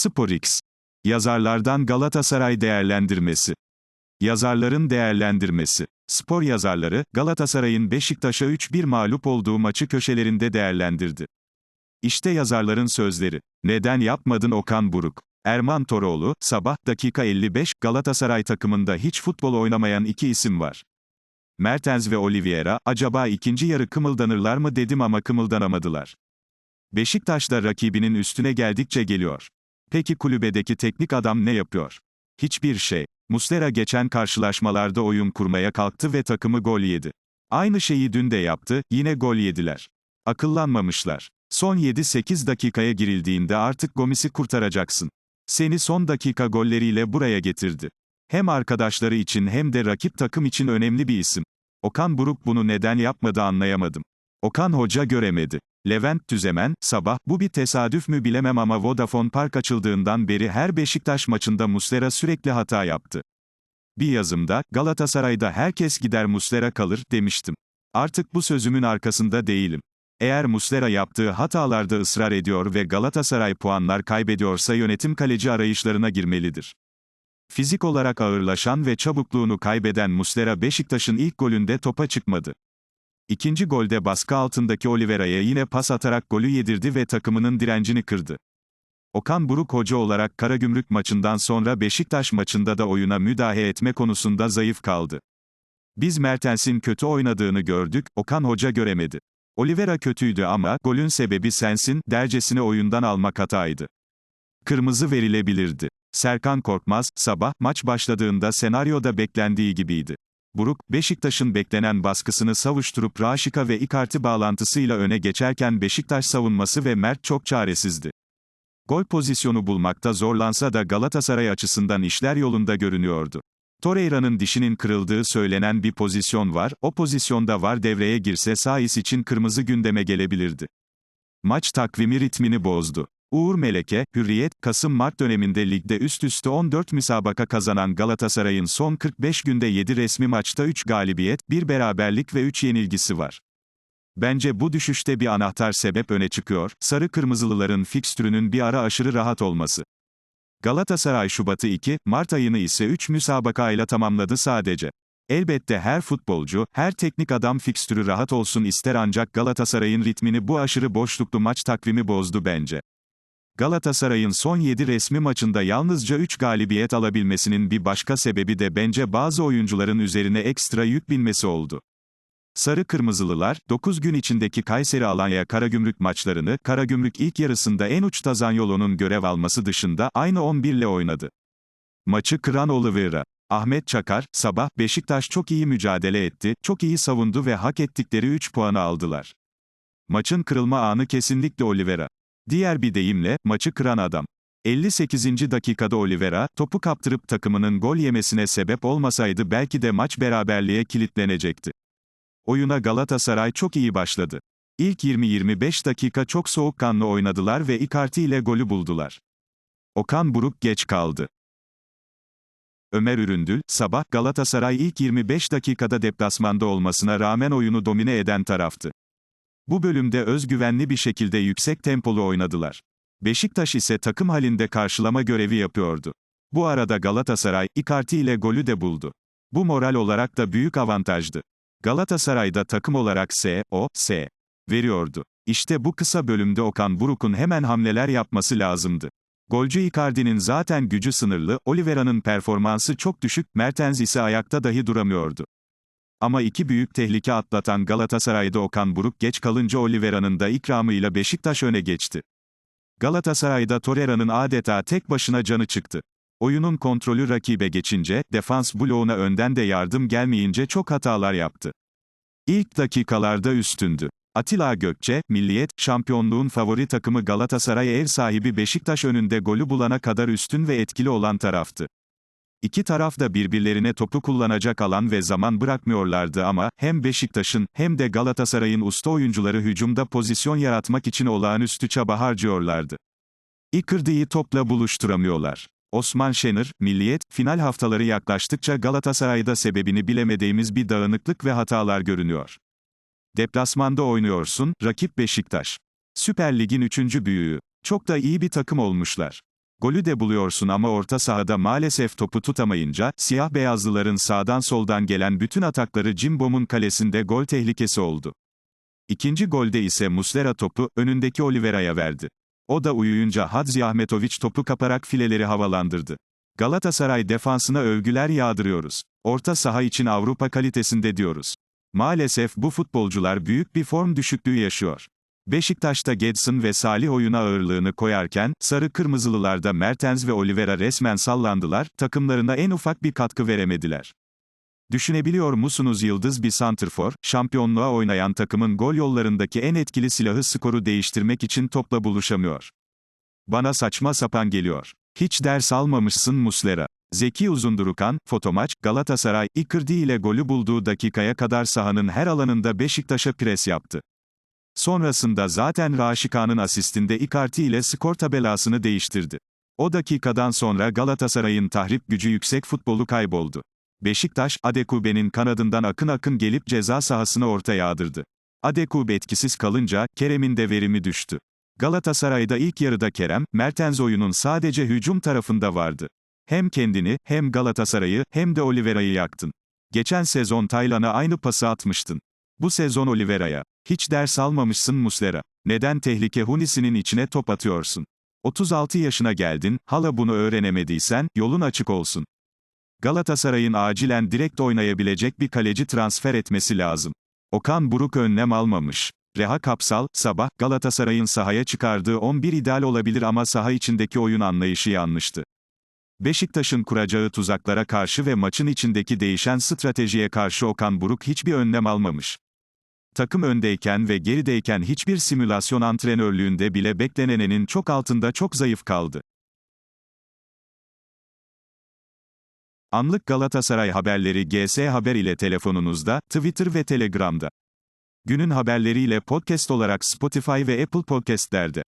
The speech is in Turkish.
SporX. Yazarlardan Galatasaray değerlendirmesi. Yazarların değerlendirmesi. Spor yazarları, Galatasaray'ın Beşiktaş'a 3-1 mağlup olduğu maçı köşelerinde değerlendirdi. İşte yazarların sözleri. Neden yapmadın Okan Buruk? Erman Toroğlu, sabah, dakika 55, Galatasaray takımında hiç futbol oynamayan iki isim var. Mertens ve Oliveira, acaba ikinci yarı kımıldanırlar mı dedim ama kımıldanamadılar. Beşiktaş da rakibinin üstüne geldikçe geliyor. Peki kulübedeki teknik adam ne yapıyor? Hiçbir şey. Muslera geçen karşılaşmalarda oyun kurmaya kalktı ve takımı gol yedi. Aynı şeyi dün de yaptı, yine gol yediler. Akıllanmamışlar. Son 7-8 dakikaya girildiğinde artık Gomis'i kurtaracaksın. Seni son dakika golleriyle buraya getirdi. Hem arkadaşları için hem de rakip takım için önemli bir isim. Okan Buruk bunu neden yapmadı anlayamadım. Okan Hoca göremedi. Levent Tüzemen, sabah, bu bir tesadüf mü bilemem ama Vodafone Park açıldığından beri her Beşiktaş maçında Muslera sürekli hata yaptı. Bir yazımda, Galatasaray'da herkes gider Muslera kalır, demiştim. Artık bu sözümün arkasında değilim. Eğer Muslera yaptığı hatalarda ısrar ediyor ve Galatasaray puanlar kaybediyorsa yönetim kaleci arayışlarına girmelidir. Fizik olarak ağırlaşan ve çabukluğunu kaybeden Muslera Beşiktaş'ın ilk golünde topa çıkmadı. İkinci golde baskı altındaki Oliveira'ya yine pas atarak golü yedirdi ve takımının direncini kırdı. Okan Buruk hoca olarak Karagümrük maçından sonra Beşiktaş maçında da oyuna müdahale etme konusunda zayıf kaldı. Biz Mertens'in kötü oynadığını gördük, Okan hoca göremedi. Oliveira kötüydü ama, golün sebebi sensin, dercesine oyundan almak hataydı. Kırmızı verilebilirdi. Serkan Korkmaz, sabah, maç başladığında senaryoda beklendiği gibiydi. Buruk, Beşiktaş'ın beklenen baskısını savuşturup Raşika ve Icardi bağlantısıyla öne geçerken Beşiktaş savunması ve Mert çok çaresizdi. Gol pozisyonu bulmakta zorlansa da Galatasaray açısından işler yolunda görünüyordu. Torreira'nın dişinin kırıldığı söylenen bir pozisyon var, o pozisyonda var devreye girse Sais için kırmızı gündeme gelebilirdi. Maç takvimi ritmini bozdu. Uğur Meleke, Hürriyet, Kasım-Mart döneminde ligde üst üste 14 müsabaka kazanan Galatasaray'ın son 45 günde 7 resmi maçta 3 galibiyet, 1 beraberlik ve 3 yenilgisi var. Bence bu düşüşte bir anahtar sebep öne çıkıyor, sarı kırmızılıların fikstürünün bir ara aşırı rahat olması. Galatasaray Şubat'ı 2, Mart ayını ise 3 müsabakayla tamamladı sadece. Elbette her futbolcu, her teknik adam fikstürü rahat olsun ister ancak Galatasaray'ın ritmini bu aşırı boşluklu maç takvimi bozdu bence. Galatasaray'ın son 7 resmi maçında yalnızca 3 galibiyet alabilmesinin bir başka sebebi de bence bazı oyuncuların üzerine ekstra yük binmesi oldu. Sarı Kırmızılılar, 9 gün içindeki Kayseri Alanya Karagümrük maçlarını, Karagümrük ilk yarısında en uçta Zanyolo'nun görev alması dışında, aynı 11 ile oynadı. Maçı kıran Oliveira. Ahmet Çakar, sabah, Beşiktaş çok iyi mücadele etti, çok iyi savundu ve hak ettikleri 3 puanı aldılar. Maçın kırılma anı kesinlikle Oliveira. Diğer bir deyimle, maçı kıran adam. 58. dakikada Oliveira, topu kaptırıp takımının gol yemesine sebep olmasaydı belki de maç beraberliğe kilitlenecekti. Oyuna Galatasaray çok iyi başladı. İlk 20-25 dakika çok soğukkanlı oynadılar ve Icardi ile golü buldular. Okan Buruk geç kaldı. Ömer Üründül, sabah Galatasaray ilk 25 dakikada deplasmanda olmasına rağmen oyunu domine eden taraftı. Bu bölümde özgüvenli bir şekilde yüksek tempolu oynadılar. Beşiktaş ise takım halinde karşılama görevi yapıyordu. Bu arada Galatasaray, Icardi ile golü de buldu. Bu moral olarak da büyük avantajdı. Galatasaray'da takım olarak S, O, S veriyordu. İşte bu kısa bölümde Okan Buruk'un hemen hamleler yapması lazımdı. Golcü Icardi'nin zaten gücü sınırlı, Oliveira'nın performansı çok düşük, Mertens ise ayakta dahi duramıyordu. Ama iki büyük tehlike atlatan Galatasaray'da Okan Buruk geç kalınca Oliveira'nın da ikramıyla Beşiktaş öne geçti. Galatasaray'da Torreira'nın adeta tek başına canı çıktı. Oyunun kontrolü rakibe geçince, defans bloğuna önden de yardım gelmeyince çok hatalar yaptı. İlk dakikalarda üstündü. Atilla Gökçe, Milliyet, şampiyonluğun favori takımı Galatasaray ev sahibi Beşiktaş önünde golü bulana kadar üstün ve etkili olan taraftı. İki taraf da birbirlerine topu kullanacak alan ve zaman bırakmıyorlardı ama, hem Beşiktaş'ın, hem de Galatasaray'ın usta oyuncuları hücumda pozisyon yaratmak için olağanüstü çaba harcıyorlardı. Icardi'yi topla buluşturamıyorlar. Osman Şener, Milliyet, final haftaları yaklaştıkça Galatasaray'da sebebini bilemediğimiz bir dağınıklık ve hatalar görünüyor. Deplasmanda oynuyorsun, rakip Beşiktaş. Süper Lig'in üçüncü büyüğü. Çok da iyi bir takım olmuşlar. Golü de buluyorsun ama orta sahada maalesef topu tutamayınca, siyah beyazlıların sağdan soldan gelen bütün atakları Cimbom'un kalesinde gol tehlikesi oldu. İkinci golde ise Muslera topu, önündeki Oliveira'ya verdi. O da uyuyunca Hadzi Ahmetoviç topu kaparak fileleri havalandırdı. Galatasaray defansına övgüler yağdırıyoruz. Orta saha için Avrupa kalitesinde diyoruz. Maalesef bu futbolcular büyük bir form düşüklüğü yaşıyor. Beşiktaş'ta Gedson ve Salih oyuna ağırlığını koyarken, Sarı Kırmızılılarda Mertens ve Oliveira resmen sallandılar, takımlarına en ufak bir katkı veremediler. Düşünebiliyor musunuz yıldız bir santrfor, şampiyonluğa oynayan takımın gol yollarındaki en etkili silahı skoru değiştirmek için topla buluşamıyor. Bana saçma sapan geliyor. Hiç ders almamışsın Muslera. Zeki Uzundurukan, fotomaç, Galatasaray, Icardi ile golü bulduğu dakikaya kadar sahanın her alanında Beşiktaş'a pres yaptı. Sonrasında zaten Raşika'nın asistinde Icardi ile skor tabelasını değiştirdi. O dakikadan sonra Galatasaray'ın tahrip gücü yüksek futbolu kayboldu. Beşiktaş, Adekube'nin kanadından akın akın gelip ceza sahasına orta yağdırdı. Adekube etkisiz kalınca, Kerem'in de verimi düştü. Galatasaray'da ilk yarıda Kerem, Mertens oyunun sadece hücum tarafında vardı. Hem kendini, hem Galatasaray'ı, hem de Oliveira'yı yaktın. Geçen sezon Taylan'a aynı pası atmıştın. Bu sezon Oliveira'ya. Hiç ders almamışsın Muslera. Neden tehlike Hunisi'nin içine top atıyorsun? 36 yaşına geldin, hala bunu öğrenemediysen, yolun açık olsun. Galatasaray'ın acilen direkt oynayabilecek bir kaleci transfer etmesi lazım. Okan Buruk önlem almamış. Reha Kapsal, sabah, Galatasaray'ın sahaya çıkardığı 11 ideal olabilir ama saha içindeki oyun anlayışı yanlıştı. Beşiktaş'ın kuracağı tuzaklara karşı ve maçın içindeki değişen stratejiye karşı Okan Buruk hiçbir önlem almamış. Takım öndeyken ve gerideyken hiçbir simülasyon antrenörlüğünde bile beklenenenin çok altında çok zayıf kaldı. Anlık Galatasaray haberleri GS Haber ile telefonunuzda, Twitter ve Telegram'da. Günün haberleriyle podcast olarak Spotify ve Apple Podcast'lerde.